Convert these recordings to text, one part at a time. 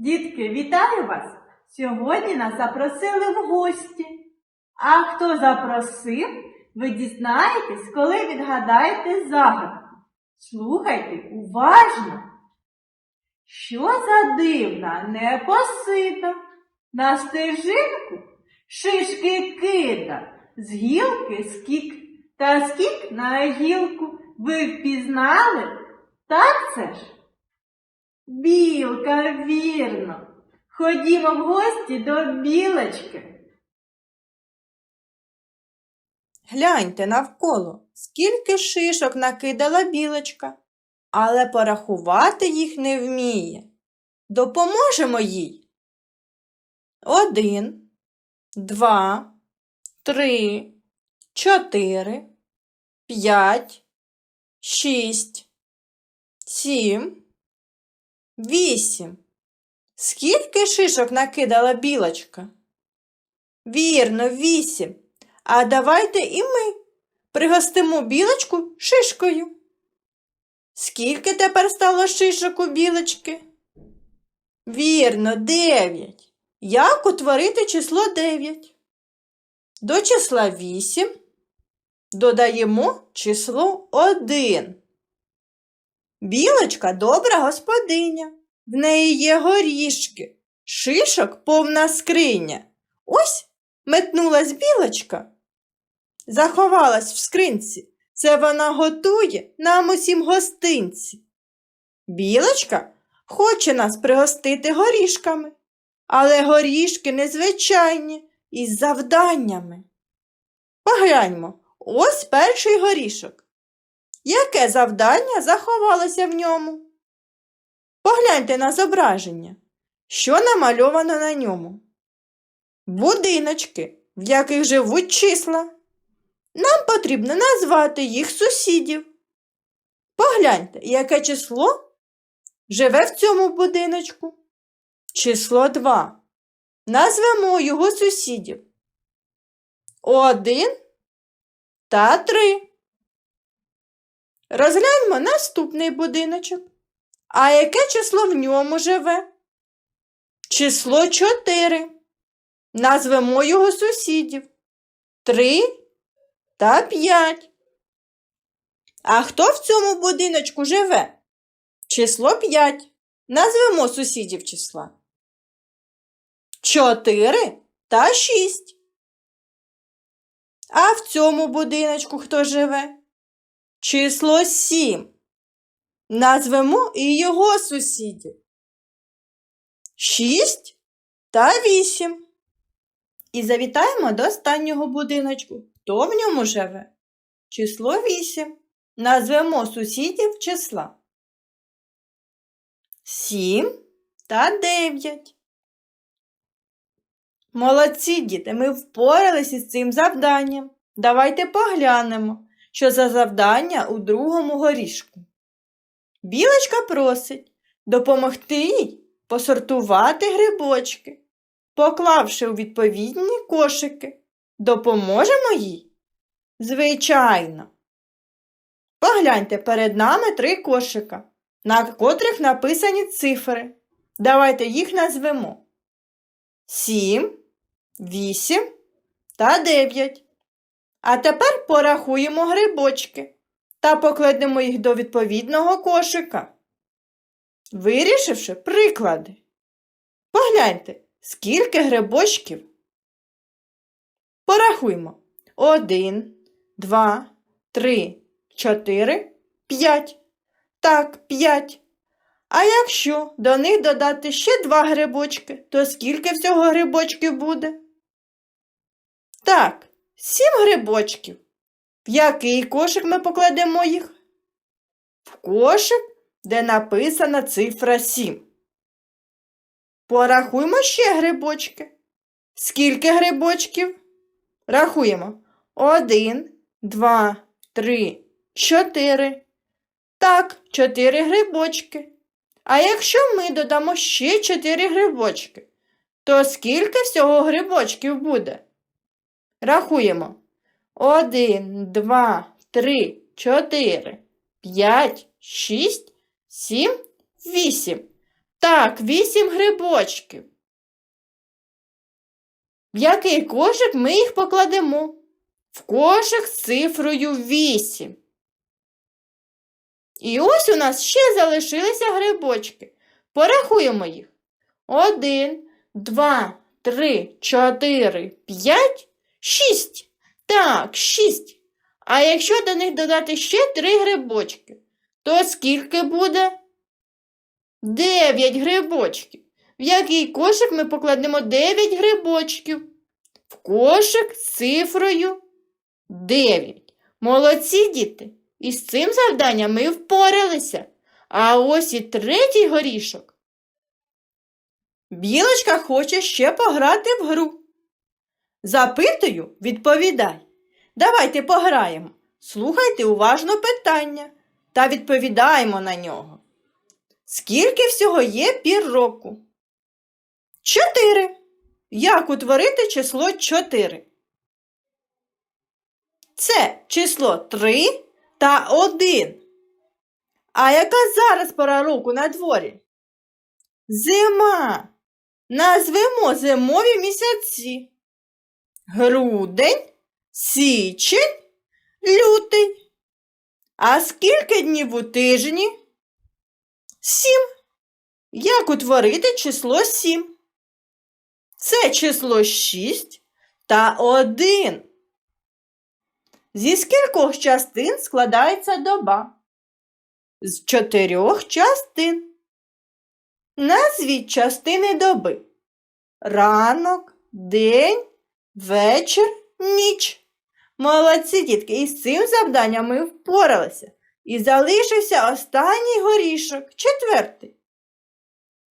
Дітки, вітаю вас! Сьогодні нас запросили в гості. А хто запросив, ви дізнаєтесь, коли відгадаєте загадку. Слухайте уважно. Що за дивна непосита на стежинку шишки кида, з гілки скік та скік на гілку. Ви впізнали? Так це ж? Білка, вірно. Ходімо в гості до білочки. Гляньте навколо, скільки шишок накидала білочка, але порахувати їх не вміє. Допоможемо їй. Один, два, три, чотири, п'ять, шість, сім, вісім. Скільки шишок накидала білочка? Вірно, вісім. А давайте і ми пригостимо білочку шишкою. Скільки тепер стало шишок у білочки? Вірно, дев'ять. Як утворити число дев'ять? До числа вісім додаємо число один. Білочка добра господиня. В неї є горішки, шишок повна скриня. Ось метнулась білочка, заховалась в скринці. Це вона готує нам усім гостинці. Білочка хоче нас пригостити горішками, але горішки незвичайні із завданнями. Погляньмо, ось перший горішок. Яке завдання заховалося в ньому? Погляньте на зображення, що намальовано на ньому. Будиночки, в яких живуть числа. Нам потрібно назвати їх сусідів. Погляньте, яке число живе в цьому будиночку. Число 2. Назвемо його сусідів. Один та три. Розгляньмо наступний будиночок. А яке число в ньому живе? Число 4. Назвемо його сусідів. 3 та 5. А хто в цьому будиночку живе? Число 5. Назвемо сусідів числа. 4 та 6. А в цьому будиночку хто живе? Число 7. Назвемо і його сусідів. 6 та 8. І завітаємо до останнього будиночку. Хто в ньому живе? Число 8. Назвемо сусідів числа. 7 та 9. Молодці, діти, ми впоралися із цим завданням. Давайте поглянемо, що за завдання у другому горішку. Білочка просить допомогти їй посортувати грибочки, поклавши у відповідні кошики. Допоможемо їй? Звичайно. Погляньте перед нами три кошика, на котрих написані цифри. Давайте їх назвемо. Сім, вісім та дев'ять. А тепер порахуємо грибочки та покладемо їх до відповідного кошика. Вирішивши приклади. Погляньте, скільки грибочків. Порахуймо. Один, два, три, чотири, п'ять. Так, п'ять. А якщо до них додати ще два грибочки, то скільки всього грибочків буде? Так, сім грибочків. В який кошик ми покладемо їх? В кошик, де написана цифра 7. Порахуємо ще грибочки. Скільки грибочків? Рахуємо. Один, два, три, чотири. Так, чотири грибочки. А якщо ми додамо ще чотири грибочки, то скільки всього грибочків буде? Рахуємо. Один, два, три, чотири, п'ять, шість, сім, вісім. Так, вісім грибочків. В який кошик ми їх покладемо? В кошик з цифрою 8. І ось у нас ще залишилися грибочки. Порахуємо їх. Один, два, три, чотири, п'ять, шість. Так, шість. А якщо до них додати ще три грибочки, то скільки буде? Дев'ять грибочків. В який кошик ми покладемо дев'ять грибочків? В кошик з цифрою 9. Молодці діти! І з цим завданням ми впоралися. А ось і третій горішок. Білочка хоче ще пограти в гру. Запитую, відповідай. Давайте пограємо. Слухайте уважно питання та відповідаємо на нього. Скільки всього є пір року? Чотири. Як утворити число 4? Це число 3 та 1. А яка зараз пора року на дворі? Зима. Назвемо зимові місяці. Грудень, січень, лютий. А скільки днів у тижні? Сім. Як утворити число 7? Це число 6 та 1. Зі скількох частин складається доба? З чотирьох частин. Назвіть частини доби. Ранок, день, вечір, ніч. Молодці дітки, і з цим завданням ми впоралися. І залишився останній горішок, четвертий.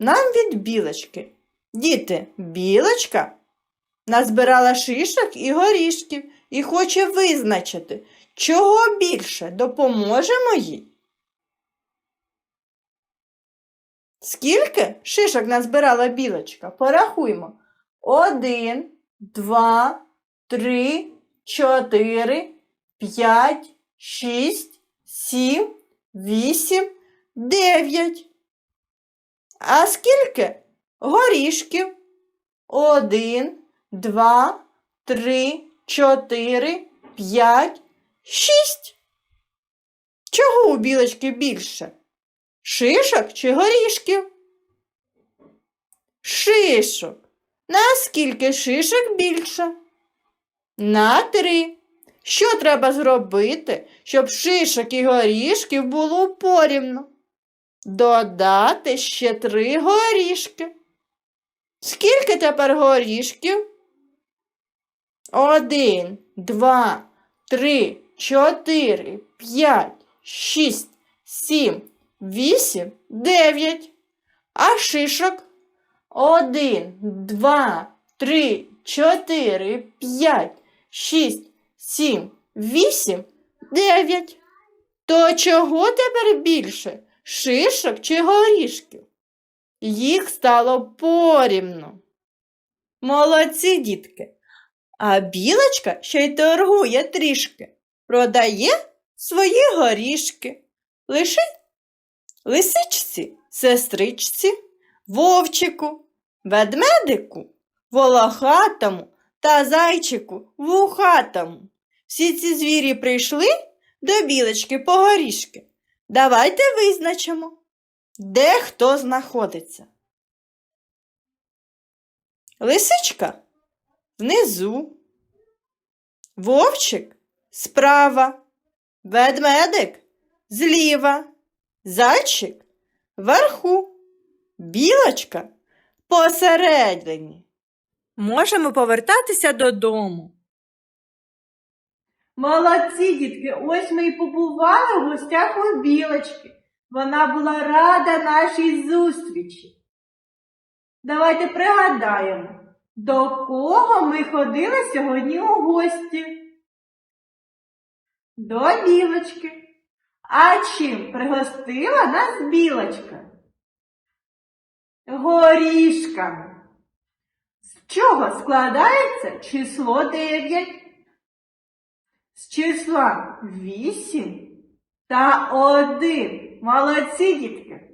Нам від білочки. Діти, білочка назбирала шишок і горішків і хоче визначити, чого більше допоможемо їй. Скільки шишок назбирала білочка? Порахуймо. Один, два, три, чотири, п'ять, шість, сім, вісім, дев'ять. А скільки горішків? Один, два, три, чотири, п'ять, шість. Чого у білочки більше? Шишок чи горішків? Шишок. Наскільки шишок більше? На три. Що треба зробити, щоб шишок і горішків було порівну? Додати ще три горішки. Скільки тепер горішків? Один, два, три, чотири, п'ять, шість, сім, вісім, дев'ять. А шишок? Один, два, три, чотири, п'ять, шість, сім, вісім, дев'ять. То чого тепер більше? Шишок чи горішків? Їх стало порівну. Молодці, дітки. А білочка ще й торгує трішки, продає свої горішки. Лише лисичці, сестричці, вовчику, ведмедику, волохатому та зайчику вухатому. Всі ці звірі прийшли до білочки по горішки. Давайте визначимо, де хто знаходиться. Лисичка внизу, вовчик справа, ведмедик зліва, зайчик вверху, білочка посередині. Можемо повертатися додому. Молодці, дітки, ось ми і побували в гостях у білочки. Вона була рада нашій зустрічі. Давайте пригадаємо, до кого ми ходили сьогодні у гості. До білочки. А чим пригостила нас білочка? Горішками. З чого складається число 9? з числа 8 та 1. Молодці, дітки!